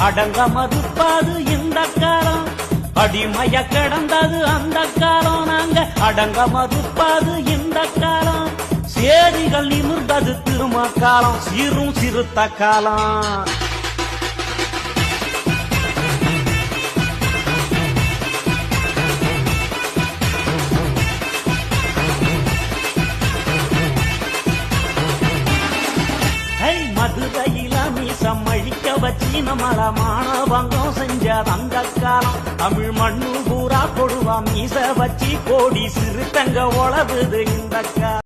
அடங்க மறுப்பாது இந்த காலம். அடிமைய கடந்தது அந்த காலம். நாங்க அடங்க மறுப்பாது இந்த காலம். சேரிகள் நிமிர்ந்தது திரும காலம். சீரும் சிறுத்த காலம். மதுரையில் மதுரையில அழிக்க வச்சு நம்மள மானவங்கம் செஞ்ச அந்த காலம் தமிழ் மண்ணு பூரா கொடுவா மீச வச்சு கோடி சிறுத்தங்க உழவுது இந்த